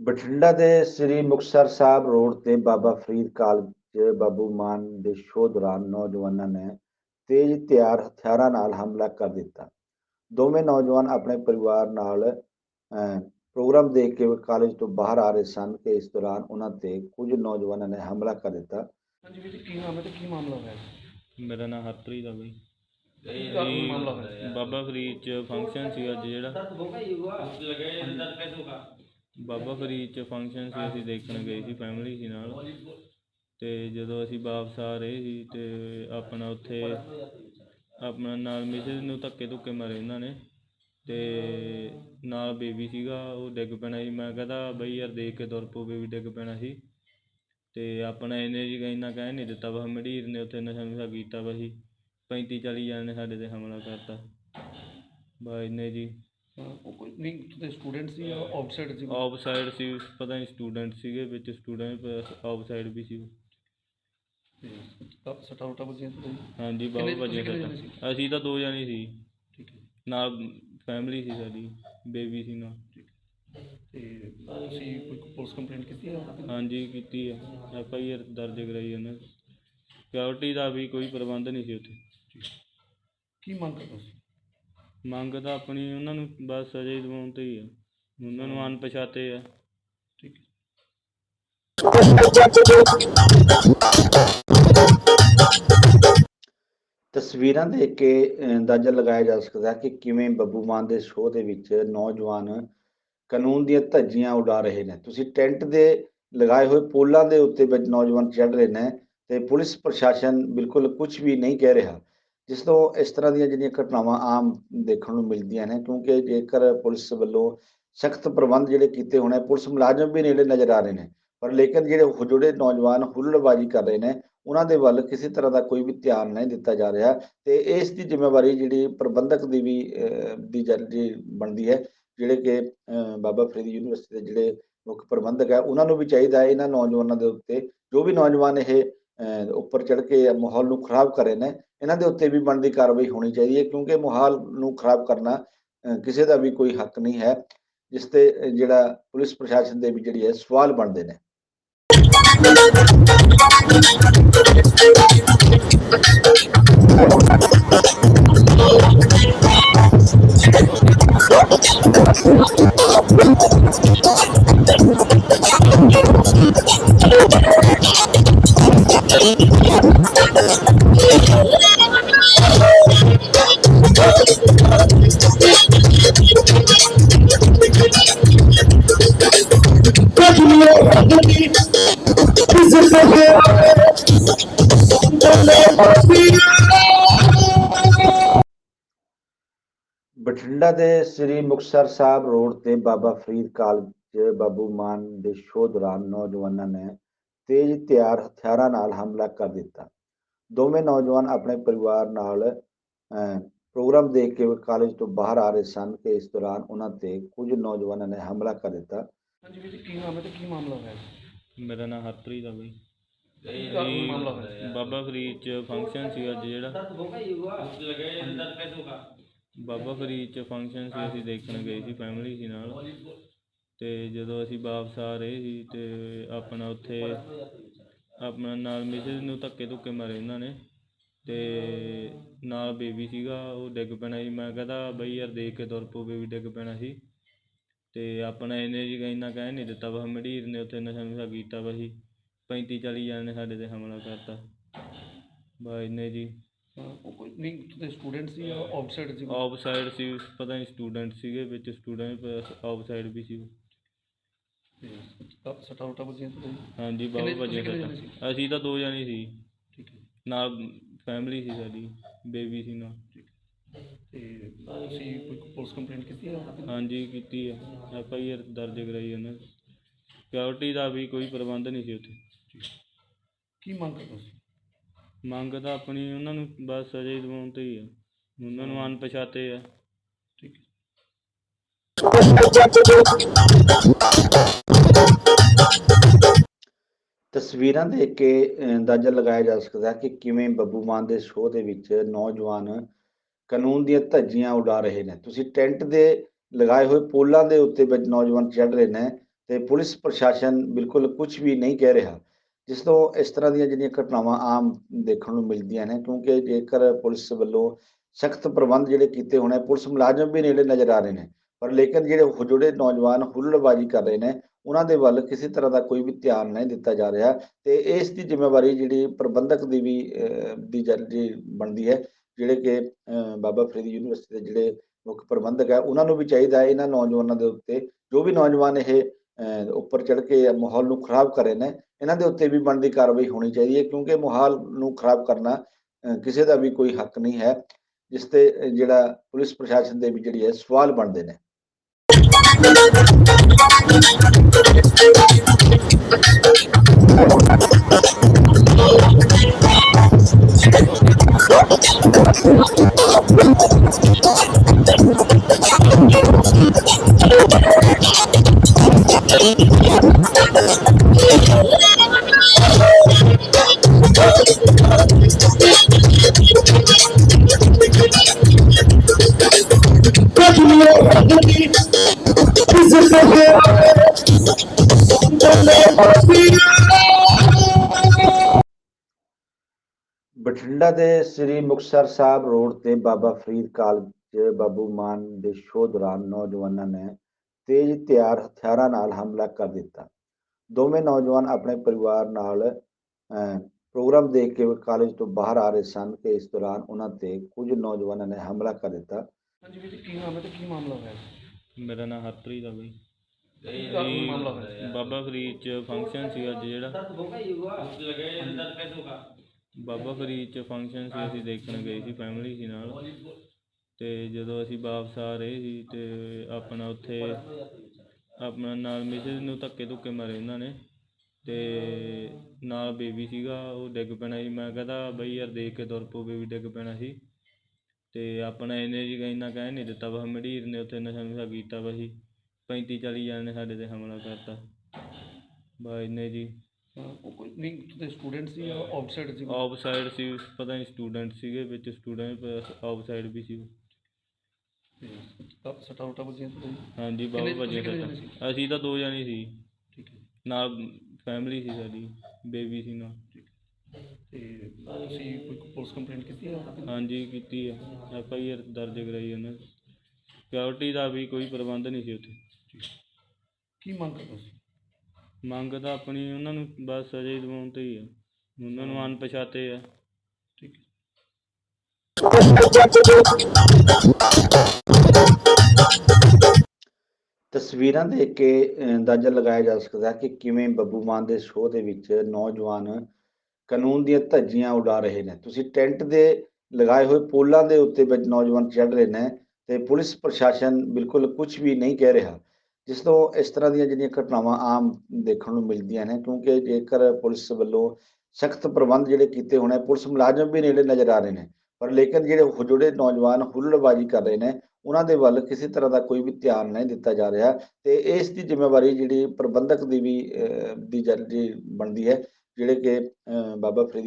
ਬਠਿੰਡਾ ਦੇ ਸ੍ਰੀ ਮੁਕਤਸਰ ਸਾਹਿਬ ਰੋਡ ਤੇ ਬਾਬਾ ਫਰੀਦ ਕਾਲਜ ਬਾਬੂ ਮਾਨ ਦੇ ਸ਼ੋਅ ਦੌਰਾਨ ਨੌਜਵਾਨਾਂ ਨੇ ਤੇਜ਼ ਤਿਆਰ ਹਥਿਆਰਾਂ ਨਾਲ ਹਮਲਾ ਕਰ ਦਿੱਤਾ। ਦੋਵੇਂ ਨੌਜਵਾਨ ਆਪਣੇ ਪਰਿਵਾਰ ਨਾਲ ਪ੍ਰੋਗਰਾਮ ਦੇਖ ਕੇ ਕਾਲਜ ਤੋਂ ਬਾਹਰ ਆ ਰਹੇ ਸਨ ਕਿ ਇਸ ਦੌਰਾਨ ਉਹਨਾਂ ਤੇ ਕੁਝ ਨੌਜਵਾਨਾਂ ਨੇ ਹਮਲਾ ਕਰ ਦਿੱਤਾ। ਹਾਂਜੀ ਵੀਰ ਜੀ ਕੀ ਨਾਮ ਹੈ ਤੇ ਕੀ ਮਾਮਲਾ ਹੋਇਆ? ਮੇਰਾ ਨਾਮ ਹਰਪ੍ਰੀਤ ਆ ਬਈ। ਮਾਮਲਾ ਹੋਇਆ? ਬਾਬਾ ਫਰੀਦ ਚ ਫੰਕਸ਼ਨ ਸੀ ਅੱਜ ਜਿਹੜਾ। ਬਾਬਾ ਫਰੀਦ ਚ ਫੰਕਸ਼ਨ ਸੀ, ਅਸੀਂ ਦੇਖਣ ਗਏ ਸੀ ਫੈਮਿਲੀ ਸੀ ਨਾਲ। ਤੇ ਜਦੋਂ ਅਸੀਂ ਵਾਪਸ ਆ ਰਹੇ ਸੀ ਤੇ ਆਪਣਾ ਉੱਥੇ ਆਪਣਾ ਨਾਲ ਮਿਸਿਸ ਨੂੰ ਧੱਕੇ ਧੁੱਕੇ ਮਾਰੇ ਉਹਨਾਂ ਨੇ। ਤੇ ਨਾਲ ਬੇਬੀ ਸੀਗਾ, ਉਹ ਡਿੱਗ ਪੈਣਾ ਸੀ। ਮੈਂ ਕਹਦਾ ਬਈ ਯਾਰ ਦੇਖ ਕੇ ਤੁਰ ਪੋ ਬੇਬੀ ਡਿੱਗ ਪੈਣਾ ਸੀ। ਤੇ ਆਪਣਾ ਇਹਨੇ ਜੀ ਇੰਨਾ ਕਹਿ ਨਹੀਂ ਦਿੱਤਾ ਵਾ ਮੜੀਰ ਨੇ ਉੱਥੇ ਨਸ਼ਾ ਨੁਸ਼ਾ ਕੀਤਾ ਵਾ ਸੀ ਪੈਂਤੀ ਚਾਲੀ ਜਣੇ ਨੇ ਸਾਡੇ ਤੇ ਹਮਲਾ ਕਰਤਾ। ਬਾ ਇਹਨੇ ਜੀ। ਉਹ ਕੋਈ ਨਹੀਂ ਤੇ ਸਟੂਡੈਂਟ ਸੀ ਜਾਂ ਆਊਟਸਾਈਡ ਸੀ? ਆਫ ਸਾਈਡ ਸੀ ਪਤਾ ਨਹੀਂ ਸਟੂਡੈਂਟ ਸੀਗੇ ਵਿੱਚ ਸਟੂਡੈਂਟ ਆਫ ਸਾਈਡ ਵੀ ਸੀ। ਹਾਂਜੀ ਕਿੰਨੇ- ਤੁਸੀਂ ਕਿੰਨੇ ਜਣੇ ਸੱਟਾਂ ਅਸੀਂ ਤਾਂ ਦੋ ਜਣੇ ਸੀ। ਠੀਕ ਹੈ। ਨਾਲ ਫੈਮਿਲੀ ਸੀ ਸਾਡੀ ਬੇਬੀ ਸੀ ਨਾਲ। ਤੇ ਤੁਸੀਂ ਕੋਈ ਪੁਲਿਸ ਕੰਪਲੇਂਟ ਕੀਤੀ ਹੈ ਹਾਂਜੀ ਕੀਤੀ ਹੈ ਐਫ ਆਈ ਆਰ ਦਰਜ ਕਰਾਈ ਉਹਨਾਂ। ਸਿਕਿਉਰਿਟੀ ਦਾ ਵੀ ਕੋਈ ਪ੍ਰਬੰਧ ਨਹੀਂ ਸੀ ਉੱਥੇ। ਕੀ ਮੰਗ ਕਰਦੇ ਸੀ? ਮੰਗ ਤਾਂ ਆਪਣੀ ਉਹਨਾਂ ਨੂੰ ਬਸ ਸਜ਼ਾ ਹੀ ਦਿਵਾਉਣ ਤੇ ਹੀ ਆ। ਉਹਨਾਂ ਨੂੰ ਅਣਪਛਾਤੇ ਆ। ਠੀਕ ਹੈ। ਤਸਵੀਰਾਂ ਦੇਖ ਕੇ ਅੰਦਾਜ਼ਾ ਲਗਾਇਆ ਜਾ ਸਕਦਾ ਹੈ ਕਿ ਕਿਵੇਂ ਬੱਬੂ ਮਾਨ ਦੇ ਸ਼ੋਅ ਦੇ ਵਿੱਚ ਨੌਜਵਾਨ ਕਾਨੂੰਨ ਦੀਆਂ ਧੱਜੀਆਂ ਉਡਾ ਰਹੇ ਨੇ। ਤੁਸੀਂ ਟੈਂਟ ਦੇ ਲਗਾਏ ਹੋਏ ਪੋਲਾਂ ਦੇ ਉੱਤੇ ਵਿੱਚ ਨੌਜਵਾਨ ਚੜ੍ਹ ਰਹੇ ਨੇ ਤੇ ਪੁਲਿਸ ਪ੍ਰਸ਼ਾਸਨ ਬਿਲਕੁਲ ਕੁਝ ਵੀ ਨਹੀਂ ਕਹਿ ਰਿਹਾ। ਜਿਸ ਤੋਂ ਇਸ ਤਰ੍ਹਾਂ ਦੀਆਂ ਜਿਹੜੀਆਂ ਘਟਨਾਵਾਂ ਆਮ ਦੇਖਣ ਨੂੰ ਮਿਲਦੀਆਂ ਨੇ, ਕਿਉਂਕਿ ਜੇਕਰ ਪੁਲਿਸ ਵੱਲੋਂ ਸਖਤ ਪ੍ਰਬੰਧ ਜਿਹੜੇ ਕੀਤੇ ਹੋਣੇ, ਪੁਲਿਸ ਮੁਲਾਜ਼ਮ ਵੀ ਨੇੜੇ ਨਜ਼ਰ ਆ ਰਹੇ ਨੇ, ਪਰ ਲੇਕਿਨ ਜਿਹੜੇ ਉਹ ਨੌਜਵਾਨ ਹੁੱਲੜਬਾਜ਼ੀ ਕਰ ਰਹੇ ਨੇ, ਉਹਨਾਂ ਦੇ ਵੱਲ ਕਿਸੇ ਤਰ੍ਹਾਂ ਦਾ ਕੋਈ ਵੀ ਧਿਆਨ ਨਹੀਂ ਦਿੱਤਾ ਜਾ ਰਿਹਾ ਤੇ ਇਸ ਦੀ ਜ਼ਿੰਮੇਵਾਰੀ ਜਿਹੜੀ ਪ੍ਰਬੰਧਕ ਦੀ ਵੀ ਦੀ ਜਿਹੜੀ ਬਣਦੀ ਹੈ, ਜਿਹੜੇ ਕਿ ਬਾਬਾ ਫਰੀਦ ਯੂਨੀਵਰਸਿਟੀ ਦੇ ਜਿਹੜੇ ਮੁੱਖ ਪ੍ਰਬੰਧਕ ਹੈ, ਉਹਨਾਂ ਨੂੰ ਵੀ ਚਾਹੀਦਾ ਹੈ ਇਹਨਾਂ ਨੌਜਵਾਨਾਂ ਦੇ ਉੱਤੇ, ਜੋ ਵੀ ਨੌਜਵਾਨ ਇਹ ਉੱਪਰ ਚੜ੍ਹ ਕੇ ਮਾਹੌਲ ਨੂੰ ਖਰਾਬ ਕਰ ਰਹੇ ਨੇ, ਇਹਨਾਂ ਦੇ ਉੱਤੇ ਵੀ ਬਣਦੀ ਕਾਰਵਾਈ ਹੋਣੀ ਚਾਹੀਦੀ ਹੈ, ਕਿਉਂਕਿ ਮਾਹੌਲ ਨੂੰ ਖਰਾਬ ਕਰਨਾ ਕਿਸੇ ਦਾ ਵੀ ਕੋਈ ਹੱਕ ਨਹੀਂ ਹੈ, ਜਿਸ ਤੇ ਜਿਹੜਾ ਪੁਲਿਸ ਪ੍ਰਸ਼ਾਸਨ ਦੇ ਵੀ ਜਿਹੜੀ ਹੈ ਸਵਾਲ ਬਣਦੇ ਨੇ। ਬਠਿੰਡਾ ਦੇ ਸ੍ਰੀ ਮੁਕਤਸਰ ਸਾਹਿਬ ਰੋਡ ਤੇ ਬਾਬਾ ਫਰੀਦ ਕਾਲਜ ਬਾਬੂ ਮਾਨ ਦੇ ਸ਼ੋਅ ਦੌਰਾਨ ਨੌਜਵਾਨਾਂ ਨੇ ਤੇਜ਼ ਤਿਆਰ ਹਥਿਆਰਾਂ ਨਾਲ ਹਮਲਾ ਕਰ ਦਿੱਤਾ। ਦੋਵੇਂ ਨੌਜਵਾਨ ਆਪਣੇ ਪਰਿਵਾਰ ਨਾਲ ਪ੍ਰੋਗਰਾਮ ਦੇਖ ਕੇ ਕਾਲਜ ਤੋਂ ਬਾਹਰ ਆ ਰਹੇ ਸਨ ਕਿ ਇਸ ਦੌਰਾਨ ਉਹਨਾਂ ਤੇ ਕੁਝ ਨੌਜਵਾਨਾਂ ਨੇ ਹਮਲਾ ਕਰ ਦਿੱਤਾ। ਹਾਂਜੀ ਵੀਰ ਜੀ ਕੀ ਨਾਮ ਹੈ ਤੇ ਕੀ ਮਾਮਲਾ ਹੋਇਆ ਮੇਰਾ ਨਾਮ ਹਰਪ੍ਰੀਤ ਆ ਬਈ। ਕੀ ਗੱਲ ਮਾਮਲਾ ਹੋਇਆ? ਬਾਬਾ ਫਰੀਦ ਚ ਫੰਕਸ਼ਨ ਸੀ ਅੱਜ ਜਿਹੜਾ। ਬਾਬਾ ਫਰੀਦ ਚ ਫੰਕਸ਼ਨ ਸੀ, ਅਸੀਂ ਦੇਖਣ ਗਏ ਸੀ ਫੈਮਿਲੀ ਸੀ ਨਾਲ। ਤੇ ਜਦੋਂ ਅਸੀਂ ਵਾਪਸ ਆ ਰਹੇ ਸੀ ਤੇ ਆਪਣਾ ਉੱਥੇ ਆਪਣਾ ਨਾਲ ਮਿਸਿਸ ਨੂੰ ਧੱਕੇ ਧੁੱਕੇ ਮਾਰੇ ਉਹਨਾਂ ਨੇ। ਤੇ ਨਾਲ ਬੇਬੀ ਸੀਗਾ, ਉਹ ਡਿੱਗ ਪੈਣਾ ਸੀ। ਮੈਂ ਕਹਦਾ ਬਈ ਯਾਰ ਦੇਖ ਕੇ ਤੁਰ ਪਓ ਬੇਬੀ ਡਿੱਗ ਪੈਣਾ ਸੀ। ਤੇ ਆਪਣਾ ਇਹਨੇ ਜੀ ਇੰਨਾ ਕਹਿ ਨਹੀਂ ਦਿੱਤਾ ਵਾ। ਮੜੀਰ ਨੇ ਉੱਥੇ ਨਸ਼ਾ ਨੁਸ਼ਾ ਕੀਤਾ ਵਾ ਸੀ ਪੈਂਤੀ ਚਾਲੀ ਜਣੇ ਨੇ ਸਾਡੇ ਤੇ ਹਮਲਾ ਕਰਤਾ। ਬਾ ਇਹਨੇ ਜੀ। ਉਹ ਕੋਈ ਨਹੀਂ ਤੇ ਸਟੂਡੈਂਟ ਸੀ ਜਾਂ ਆਊਟਸਾਈਡ ਸੀ? ਆਫ ਸਾਈਡ ਸੀ ਪਤਾ ਨਹੀਂ ਸਟੂਡੈਂਟ ਸੀਗੇ ਵਿੱਚ ਸਟੂਡੈਂਟ ਆਫ ਸਾਈਡ ਵੀ ਸੀ। ਸਟਾ ਉਟਾ ਹਾਂਜੀ ਕਿੰਨੇ- ਤੁਸੀਂ ਕਿੰਨੇ ਸੱਟਾਂ ਜਣੇ ਅਸੀਂ ਤਾਂ ਦੋ ਜਣੇ ਸੀ। ਠੀਕ ਹੈ ਨਾਲ ਫੈਮਿਲੀ ਸੀ ਸਾਡੀ ਬੇਬੀ ਸੀ ਨਾਲ। ਤੇ ਤੁਸੀਂ ਕੋਈ ਪੁਲਿਸ ਕੰਪਲੇਂਟ ਕੀਤੀ ਹੈ? ਹਾਂਜੀ ਕੀਤੀ ਹੈ। ਐਫ ਆਈ ਆਰ ਦਰਜ ਕਰਾਈ ਉਹਨਾਂ। ਸਿਕਿਉਰਿਟੀ ਦਾ ਵੀ ਕੋਈ ਪ੍ਰਬੰਧ ਨਹੀਂ ਸੀ ਉੱਥੇ। ਕੀ ਮੰਗ ਕਰਦੇ ਸੀ ਮੰਗ ਤਾਂ ਆਪਣੀ ਉਹਨਾਂ ਨੂੰ ਬਸ ਸਜ਼ਾ ਹੀ ਦਿਵਾਉਣ ਤੇ ਹੀ ਆ। ਉਹਨਾਂ ਨੂੰ ਅਣਪਛਾਤੇ ਆ। ਠੀਕ ਹੈ। ਤਸਵੀਰਾਂ ਦੇਖ ਕੇ ਅੰਦਾਜ਼ਾ ਲਗਾਇਆ ਜਾ ਸਕਦਾ ਹੈ ਕਿ ਕਿਵੇਂ ਬੱਬੂ ਮਾਨ ਦੇ ਸ਼ੋਅ ਦੇ ਵਿੱਚ ਨੌਜਵਾਨ ਕਾਨੂੰਨ ਦੀਆਂ ਧੱਜੀਆਂ ਉਡਾ ਰਹੇ ਨੇ। ਤੁਸੀਂ ਟੈਂਟ ਦੇ ਲਗਾਏ ਹੋਏ ਪੋਲਾਂ ਦੇ ਉੱਤੇ ਵਿੱਚ ਨੌਜਵਾਨ ਚੜ੍ਹ ਰਹੇ ਨੇ ਤੇ ਪੁਲਿਸ ਪ੍ਰਸ਼ਾਸਨ ਬਿਲਕੁਲ ਕੁਝ ਵੀ ਨਹੀਂ ਕਹਿ ਰਿਹਾ। ਜਿਸ ਤੋਂ ਇਸ ਤਰ੍ਹਾਂ ਦੀਆਂ ਜਿਹੜੀਆਂ ਘਟਨਾਵਾਂ ਆਮ ਦੇਖਣ ਨੂੰ ਮਿਲਦੀਆਂ ਨੇ, ਕਿਉਂਕਿ ਜੇਕਰ ਪੁਲਿਸ ਵੱਲੋਂ ਸਖਤ ਪ੍ਰਬੰਧ ਜਿਹੜੇ ਕੀਤੇ ਹੋਣੇ, ਪੁਲਿਸ ਮੁਲਾਜ਼ਮ ਵੀ ਨੇੜੇ ਨਜ਼ਰ ਆ ਰਹੇ ਨੇ, ਪਰ ਲੇਕਿਨ ਜਿਹੜੇ ਜੁੜੇ ਨੌਜਵਾਨ ਹੁੱਲੜਬਾਜ਼ੀ ਕਰ ਰਹੇ ਨੇ, ਉਹਨਾਂ ਦੇ ਵੱਲ ਕਿਸੇ ਤਰ੍ਹਾਂ ਦਾ ਕੋਈ ਵੀ ਧਿਆਨ ਨਹੀਂ ਦਿੱਤਾ ਜਾ ਰਿਹਾ ਤੇ ਇਸ ਦੀ ਜ਼ਿੰਮੇਵਾਰੀ ਜਿਹੜੀ ਪ੍ਰਬੰਧਕ ਦੀ ਵੀ ਦੀ ਜਿਹੜੀ ਬਣਦੀ ਹੈ, ਜਿਹੜੇ ਕਿ ਬਾਬਾ ਫਰੀਦ ਯੂਨੀਵਰਸਿਟੀ ਦੇ ਜਿਹੜੇ ਮੁੱਖ ਪ੍ਰਬੰਧਕ ਹੈ, ਉਹਨਾਂ ਨੂੰ ਵੀ ਚਾਹੀਦਾ ਹੈ ਇਹਨਾਂ ਨੌਜਵਾਨਾਂ ਦੇ ਉੱਤੇ, ਜੋ ਵੀ ਨੌਜਵਾਨ ਇਹ ਉੱਪਰ ਚੜ੍ਹ ਕੇ ਮਾਹੌਲ ਨੂੰ ਖਰਾਬ ਕਰ ਰਹੇ ਨੇ, ਇਹਨਾਂ ਦੇ ਉੱਤੇ ਵੀ ਬਣਦੀ ਕਾਰਵਾਈ ਹੋਣੀ ਚਾਹੀਦੀ ਹੈ, ਕਿਉਂਕਿ ਮਾਹੌਲ ਨੂੰ ਖਰਾਬ ਕਰਨਾ ਕਿਸੇ ਦਾ ਵੀ ਕੋਈ ਹੱਕ ਨਹੀਂ ਹੈ, ਜਿਸ ਤੇ ਜਿਹੜਾ ਪੁਲਿਸ ਪ੍ਰਸ਼ਾਸਨ ਦੇ ਵੀ ਜਿਹੜੀ ਹੈ ਸਵਾਲ ਬਣਦੇ ਨੇ। ਬਠਿੰਡਾ ਦੇ ਸ੍ਰੀ ਮੁਕਤਸਰ ਸਾਹਿਬ ਰੋਡ ਤੇ ਬਾਬਾ ਫਰੀਦ ਕਾਲਜ ਬਾਬੂ ਮਾਨ ਦੇ ਸ਼ੋਅ ਦੌਰਾਨ ਨੌਜਵਾਨਾਂ ਨੇ ਤੇਜ਼ ਤਿਆਰ ਹਥਿਆਰਾਂ ਨਾਲ ਹਮਲਾ ਕਰ ਦਿੱਤਾ। ਦੋਵੇਂ ਨੌਜਵਾਨ ਆਪਣੇ ਪਰਿਵਾਰ ਨਾਲ ਪ੍ਰੋਗਰਾਮ ਦੇਖ ਕੇ ਕਾਲਜ ਤੋਂ ਬਾਹਰ ਆ ਰਹੇ ਸਨ ਕਿ ਇਸ ਦੌਰਾਨ ਉਹਨਾਂ ਤੇ ਕੁਝ ਨੌਜਵਾਨਾਂ ਨੇ ਹਮਲਾ ਕਰ ਦਿੱਤਾ। ਹਾਂਜੀ ਵੀਰ ਜੀ ਕੀ ਨਾਮ ਹੈ ਤੇ ਕੀ ਮਾਮਲਾ ਹੋਇਆ? ਮੇਰਾ ਨਾਮ ਹਰਪ੍ਰੀਤ ਆ ਬਈ। ਕੀ ਕਾਰਨ ਮਾਮਲਾ ਹੋਇਆ? ਬਾਬਾ ਫਰੀਦ ਚ ਫੰਕਸ਼ਨ ਸੀ ਅੱਜ ਜਿਹੜਾ। ਬਾਬਾ ਫਰੀਦ ਚ ਫੰਕਸ਼ਨ ਸੀ ਅਸੀਂ ਦੇਖਣ ਗਏ ਸੀ ਫੈਮਿਲੀ ਸੀ ਨਾਲ। ਤੇ ਜਦੋਂ ਅਸੀਂ ਵਾਪਸ ਆ ਰਹੇ ਸੀ ਤੇ ਆਪਣਾ ਉੱਥੇ ਆਪਣਾ ਨਾਲ ਮਿਸਿਸ ਨੂੰ ਧੱਕੇ ਧੁੱਕੇ ਮਾਰੇ ਉਹਨਾਂ ਨੇ ਤੇ ਨਾਲ ਬੇਬੀ ਸੀਗਾ ਉਹ ਡਿੱਗ ਪੈਣਾ ਸੀ। ਮੈਂ ਕਹਦਾ ਬਈ ਯਾਰ ਦੇਖ ਕੇ ਤੁਰ ਪਓ ਬੇਬੀ ਡਿੱਗ ਪੈਣਾ ਸੀ। ਤੇ ਆਪਣਾ ਇਹਨੇ ਜੀ ਇੰਨਾ ਕਹਿ ਨਹੀਂ ਦਿੱਤਾ ਵਾ। ਮੰਡੀਰ ਨੇ ਉੱਥੇ ਨਸ਼ਾ ਨੁਸ਼ਾ ਕੀਤਾ ਵਾ ਸੀ ਪੈਂਤੀ ਚਾਲੀ ਜਣੇ ਨੇ ਸਾਡੇ ਤੇ ਹਮਲਾ ਕਰਤਾ। ਬਾ ਇੰਨੇ ਜੀ। ਉਹ ਕੋਈ ਨਹੀਂ ਸਟੂਡੈਂਟ ਸੀ ਜਾਂ ਆਊਟਸਾਈਡ ਸੀ? ਆਫ ਸਾਈਡ ਸੀ ਪਤਾ ਨਹੀਂ ਸਟੂਡੈਂਟ ਸੀਗੇ ਵਿੱਚ ਸਟੂਡੈਂਟ ਆਫ ਸਾਈਡ ਵੀ ਸੀ। ਤਾਂ ਸੱਟਾਂ ਉਟਾ ਵੱਜੀਆਂ ਤੇ ਹਾਂਜੀ ਕਿੰਨੇ- ਬਹੁਤ ਵਜੇ ਤੁਸੀਂ ਕਿੰਨੇ ਜਣੇ ਸੱਟਾਂ। ਅਸੀਂ ਤਾਂ ਦੋ ਜਣੇ ਸੀ। ਠੀਕ ਹੈ। ਨਾਲ ਫੈਮਿਲੀ ਸੀ ਸਾਡੀ ਬੇਬੀ ਸੀ ਨਾਲ। ਤੇ ਤੁਸੀਂ ਕੋਈ ਪੁਲਿਸ ਕੰਪਲੇਂਟ ਕੀਤੀ ਹੈ? ਹਾਂਜੀ ਕੀਤੀ ਹੈ। ਐਫ ਆਈ ਆਰ ਦਰਜ ਕਰਾਈ ਉਹਨਾਂ ਸਿਕਿਉਰਿਟੀ ਦਾ ਵੀ ਕੋਈ ਪ੍ਰਬੰਧ ਨਹੀਂ ਸੀ ਉੱਥੇ। ਕੀ ਮੰਗ ਕਰਦਾ ਸੀ ਮੰਗ ਤਾਂ ਆਪਣੀ ਉਹਨਾਂ ਨੂੰ ਬਸ ਸਜ਼ਾ ਹੀ ਦਿਵਾਉਣ ਤੇ ਹੀ ਆ ਉਹਨਾਂ ਨੂੰ ਅਣਪਛਾਤੇ ਆ। ਠੀਕ ਹੈ। ਤਸਵੀਰਾਂ ਦੇਖ ਕੇ ਅੰਦਾਜ਼ਾ ਲਗਾਇਆ ਜਾ ਸਕਦਾ ਹੈ ਕਿ ਕਿਵੇਂ ਬੱਬੂ ਮਾਨ ਦੇ ਸ਼ੋਅ ਦੇ ਵਿੱਚ ਨੌਜਵਾਨ ਕਾਨੂੰਨ ਦੀਆਂ ਧੱਜੀਆਂ ਉਡਾ ਰਹੇ ਨੇ। ਤੁਸੀਂ ਟੈਂਟ ਦੇ ਲਗਾਏ ਹੋਏ ਪੋਲਾਂ ਦੇ ਉੱਤੇ ਵਿੱਚ ਨੌਜਵਾਨ ਚੜ ਰਹੇ ਨੇ ਤੇ ਪੁਲਿਸ ਪ੍ਰਸ਼ਾਸਨ ਬਿਲਕੁਲ ਕੁਝ ਵੀ ਨਹੀਂ ਕਹਿ ਰਿਹਾ। ਜਿਸ ਤੋਂ ਇਸ ਤਰ੍ਹਾਂ ਦੀਆਂ ਜਿਹੜੀਆਂ ਘਟਨਾਵਾਂ ਆਮ ਦੇਖਣ ਨੂੰ ਮਿਲਦੀਆਂ ਨੇ, ਕਿਉਂਕਿ ਜੇਕਰ ਪੁਲਿਸ ਵੱਲੋਂ ਸਖਤ ਪ੍ਰਬੰਧ ਜਿਹੜੇ ਕੀਤੇ ਹੋਣੇ, ਪੁਲਿਸ ਮੁਲਾਜ਼ਮ ਵੀ ਨੇੜੇ ਨਜ਼ਰ ਆ ਰਹੇ ਨੇ। ਪਰ ਲੇਕਿਨ ਜਿਹੜੇ ਉਹ ਜਿਹੜੇ ਨੌਜਵਾਨ ਹੁੱਲੜਬਾਜ਼ੀ ਕਰ ਰਹੇ ਨੇ, ਉਹਨਾਂ ਦੇ ਵੱਲ ਕਿਸੇ ਤਰ੍ਹਾਂ ਦਾ ਕੋਈ ਵੀ ਧਿਆਨ ਨਹੀਂ ਦਿੱਤਾ ਜਾ ਰਿਹਾ ਤੇ ਇਸ ਦੀ ਜ਼ਿੰਮੇਵਾਰੀ ਜਿਹੜੀ ਪ੍ਰਬੰਧਕ ਦੀ ਵੀ ਦੀ ਜਿਹੜੀ ਬਣਦੀ ਹੈ, ਜਿਹੜੇ ਕਿ ਬਾਬਾ ਫਰੀਦ